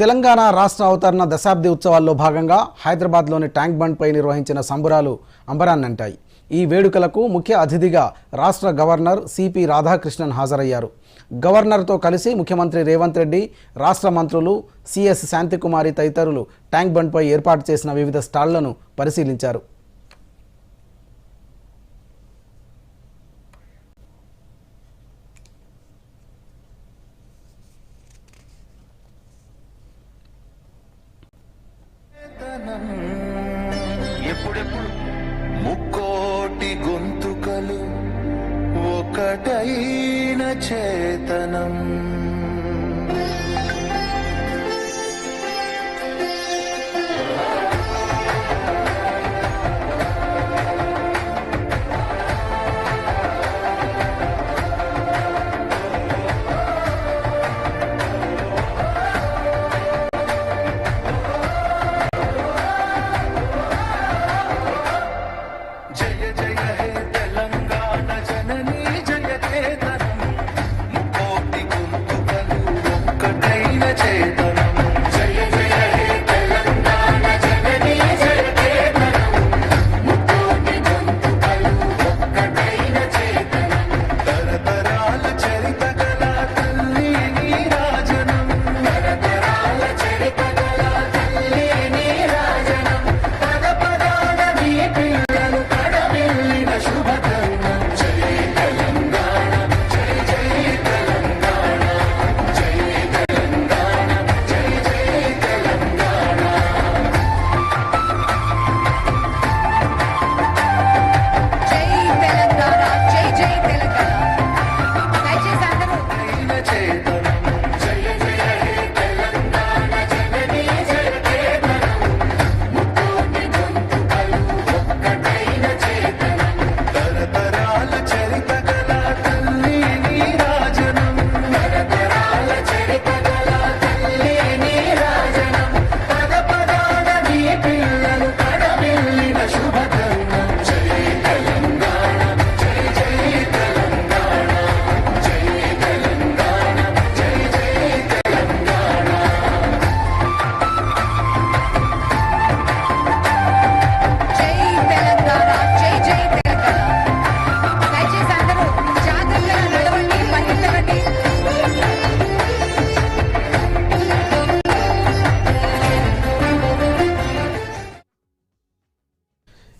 తెలంగాణ రాష్ట్ర అవతరణ దశాబ్ది ఉత్సవాల్లో భాగంగా హైదరాబాద్లోని ట్యాంక్ బండ్పై నిర్వహించిన సంబురాలు అంబరాన్నంటాయి. ఈ వేడుకలకు ముఖ్య అతిథిగా రాష్ట్ర గవర్నర్ సిపి రాధాకృష్ణన్ హాజరయ్యారు. గవర్నర్తో కలిసి ముఖ్యమంత్రి రేవంత్ రెడ్డి రాష్ట్ర మంత్రులు సిఎస్ శాంతికుమారి తదితరులు ట్యాంక్ బండ్పై ఏర్పాటు చేసిన వివిధ స్టాళ్ళను పరిశీలించారు. ఎప్పుడెప్పుడు? ముక్కోటి గొంతుకలు ఒకటైన చేతనం. Hey, చరిత గల తల్లి నీరాజనం తరతరాల చరిత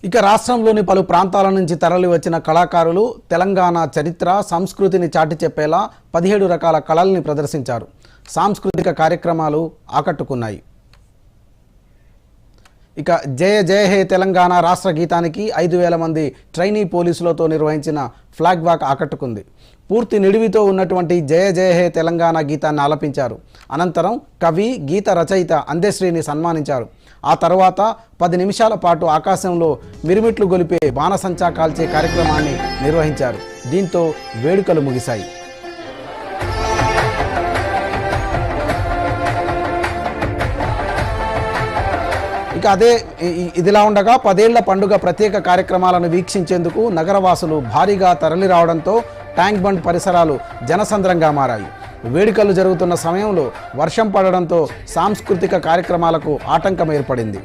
ఇక రాష్ట్రంలోని పలు ప్రాంతాల నుంచి తరలి వచ్చిన కళాకారులు తెలంగాణ చరిత్ర సంస్కృతిని చాటి చెప్పేలా పదిహేడు రకాల కళల్ని ప్రదర్శించారు. సాంస్కృతిక కార్యక్రమాలు ఆకట్టుకున్నాయి. ఇక జయ జయ హే తెలంగాణ రాష్ట్ర గీతానికి ఐదు వేల మంది ట్రైనీ పోలీసులతో నిర్వహించిన ఫ్లాగ్ వాక్ ఆకట్టుకుంది. పూర్తి నిడివితో ఉన్నటువంటి జయ జయ హే తెలంగాణ గీతాన్ని ఆలపించారు. అనంతరం కవి గీత రచయిత అందశ్రీని సన్మానించారు. ఆ తర్వాత పది నిమిషాల పాటు ఆకాశంలో మిరుమిట్లు గొలిపే బాణసంచా కాల్చే కార్యక్రమాన్ని నిర్వహించారు. దీంతో వేడుకలు ముగిశాయి. ఇక అదే ఇదిలా ఉండగా పదేళ్ళ పండుగ ప్రత్యేక కార్యక్రమాలను వీక్షించేందుకు నగరవాసులు భారీగా తరలి రావడంతో ట్యాంక్ బండ్ పరిసరాలు జనసంద్రంగా మారాయి. వేడుకలు జరుగుతున్న సమయంలో వర్షం పడడంతో సాంస్కృతిక కార్యక్రమాలకు ఆటంకం ఏర్పడింది.